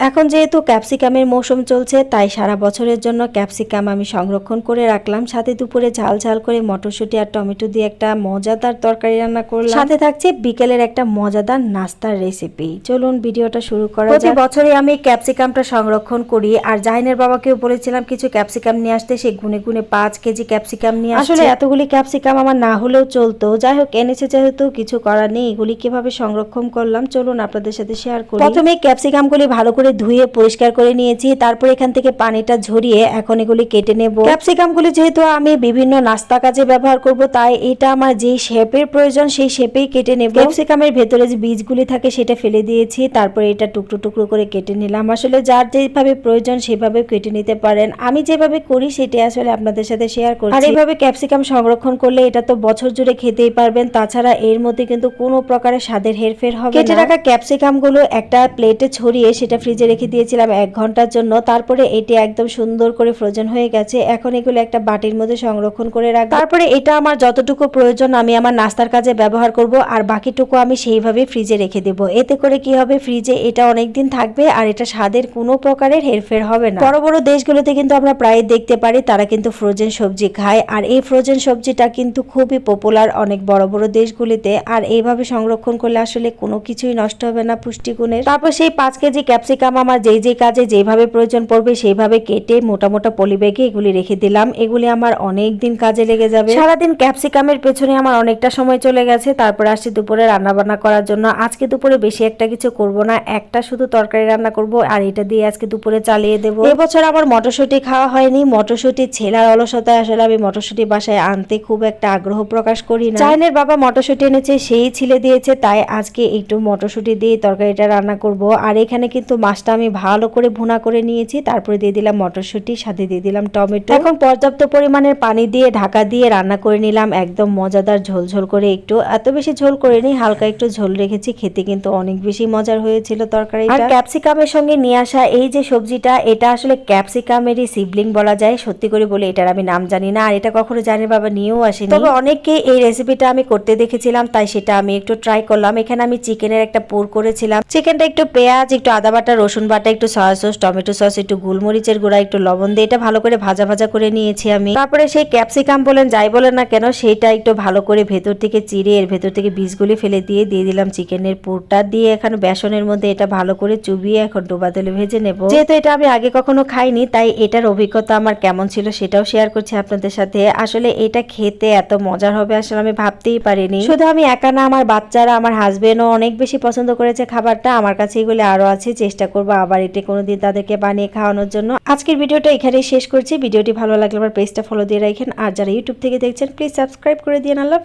এখন যেহেতু ক্যাপসিকামের মৌসুম চলছে তাই সারা বছরের জন্য ক্যাপসিকাম আমি সংরক্ষণ করে রাখলাম। সাথে দুপুরে ঝাল ঝাল করে মটরশুঁটি আর টমেটো দিয়ে একটা মজাদার তরকারি রান্না করলাম। সাথে থাকছে বিকেলের একটা মজাদার নাস্তার রেসিপি চলুন ভিডিওটা শুরু করা প্রতি বছরই আমি ক্যাপসিকামটা সংরক্ষণ করি। আর জাহিনের বাবাকেও বলেছিলাম কিছু ক্যাপসিকাম নিয়ে আসতে। সে গুনে গুনে পাঁচ কেজি ক্যাপসিকাম নিয়ে আসলে এতগুলি ক্যাপসিকাম আমার না হলেও চলতো। যাই হোক এনেছে যেহেতু কিছু করার নেই। এগুলি কীভাবে সংরক্ষণ করলাম চলুন আপনাদের সাথে শেয়ার করি। প্রথমে ক্যাপসিকামগুলি ভালো করে ধুয়ে পরিষ্কার করে নিয়েছি। তারপর এখান থেকে পানিটা ঝরিয়ে এখন এগুলি কেটে নেব। ক্যাপসিকামগুলি যেহেতু আমি বিভিন্ন নাস্তা কাজে ব্যবহার করব তাই এটা আমার যেই শেপের প্রয়োজন সেই শেপেই কেটে নেব। ক্যাপসিকামের ভেতরে যে বীজগুলি থাকে সেটা ফেলে দিয়েছি তারপরে এটা টুকরো টুকরো করে কেটে নিলাম। আসলে যার যেভাবে প্রয়োজন সেভাবে কেটে নিতে পারেন। আমি যেভাবে করি সেটাই আসলে আপনাদের সাথে শেয়ার করি আর এইভাবে ক্যাপসিকাম সংরক্ষণ করলে এটা তো বছর জুড়ে খেতেই পারবেন তাছাড়া এর মধ্যে কিন্তু কোনো প্রকারের স্বাদের হেরফের হবে কেটে রাখা ক্যাপসিকামগুলো একটা প্লেটে ছড়িয়ে সেটা ফ্রিজে রেখে দিয়েছিলাম এক ঘণ্টার জন্য। তারপরে এটি একদম সুন্দর করে ফ্রোজেন হয়ে গেছে। এখন এগুলো একটা বাটির মধ্যে সংরক্ষণ করে রাখ তারপরে এটা আমার যতটুকু প্রয়োজন, আমি আমার নাস্তার কাজে ব্যবহার করব। আর বাকিটুকু আমি সেইভাবে ফ্রিজে রেখে দেব। এতে করে কি হবে? ফ্রিজে এটা অনেক দিন থাকবে আর এটা স্বাদের কোনো প্রকারের হেরফের হবে না। বড় বড় দেশগুলোতে কিন্তু আমরা প্রায় দেখতে পারি, তারা কিন্তু ফ্রোজেন সবজি খায়। আর এই ফ্রোজেন সবজিটা কিন্তু খুবই পপুলার অনেক বড় বড় দেশগুলিতে। আর এইভাবে সংরক্ষণ করলে আসলে কোনো কিছুই নষ্ট হবে না পুষ্টিগুণের। তারপর সেই পাঁচ কেজি ক্যাপসিকাম আমার যেই যেই কাজে যেভাবে প্রয়োজন পড়বে সেইভাবে কেটে মোটা মোটা পলিব্যাগে এগুলি রেখে দিলাম। এগুলি আমার অনেক দিন কাজে লেগে যাবে। সারাদিন ক্যাপসিকামের পেছনে আমার অনেকটা সময় চলে গেছে। তারপর আসছি দুপুরে রান্না বান্না করার জন্য। আজকে দুপুরে বেশি একটা কিছু করব না। একটা শুধু তরকারি রান্না করব আর এটা দিয়ে আজকে দুপুরে চালিয়ে দেবো। এবছর আমার মটরশুঁটি খাওয়া হয়নি। মটরশুঁটি ছেলার অলসতায় আসলে আমি মটরশুঁটি বাসায় আনতে খুব একটা আগ্রহ প্রকাশ করি না। চাইনের বাবা মটরশুঁটি এনেছে, সেই ছিলে দিয়েছে। তাই আজকে একটু মটরশুঁটি দিয়ে তরকারিটা রান্না করব। আর এখানে কিন্তু মাছটা আমি ভালো করে ভুনা করে নিয়েছি তারপরে দিয়ে দিলাম মটরশুঁটি সাথে দিয়ে দিলাম টমেটো। এখন পর্যাপ্ত পরিমাণের পানি দিয়ে ঢাকা দিয়ে রান্না করে নিলাম একদম মজাদার ঝোল ঝোল করে একটু। এত বেশি ঝোল করে নি হালকা একটু ঝোল রেখেছি খেতে কিন্তু অনেক বেশি মজার হয়েছিল তরকারি আর ক্যাপসিকামের সঙ্গে নিয়ে আসা এই যে সবজিটা এটা আসলে ক্যাপসিকামেরই সিবলিং বলা যায় সত্যি করে বলে এটার আমি নাম জানি না আর এটা কখনো জানি বাবা নিয়েও আসেনি। তবে অনেককে এই রেসিপিটা আমি করতে দেখেছিলাম তাই সেটা আমি একটু ট্রাই করলাম। এখানে আমি চিকেনের একটা পুর করেছিলাম। চিকেনটা একটু পেঁয়াজ একটু আদা বাটা রসুন বাটা, একটু সয়া সস টমেটো সস একটু গোলমরিচের গুঁড়া, একটু লবণ দিয়ে এটা ভালো করে ভাজা ভাজা করে নিয়েছি আমি। তারপরে সেই ক্যাপসিকাম বলেন, যাই বলেন না কেন, সেটা একটু ভালো করে ভেতর থেকে চিড়ে, এর ভেতর থেকে বীজগুলি ফেলে দিয়ে দিয়ে দিলাম চিকেনের পুরটা দিয়ে এখন বেসনের মধ্যে এটা ভালো করে চুবিয়ে এখন ডোবা তেলে ভেজে নেব। যেহেতু এটা আমি আগে কখনো খাইনি, তাই এটার অভিজ্ঞতা আমার কেমন ছিল সেটাও শেয়ার করছি আপনাদের সাথে। আসলে এটা খেতে এত মজার হবে আসলে আমি ভাবতেই পারিনি। শুধু আমি একা না, আমার বাচ্চারা, আমার হাজবেন্ডও অনেক বেশি পছন্দ করেছে খাবারটা, আমার কাছে এগুলো আরও আছে, চেষ্টা করব আবার এটি কোনোদিন তাদেরকে বানিয়ে খাওয়ানোর জন্য। আজকের ভিডিওটা এখানেই শেষ করছি। ভিডিওটি ভালো লাগলে আমার পেজটা ফলো দিয়ে রাখেন। আর যারা ইউটিউব থেকে দেখছেন প্লিজ সাবস্ক্রাইব করে দিয়ে আল্লাহ।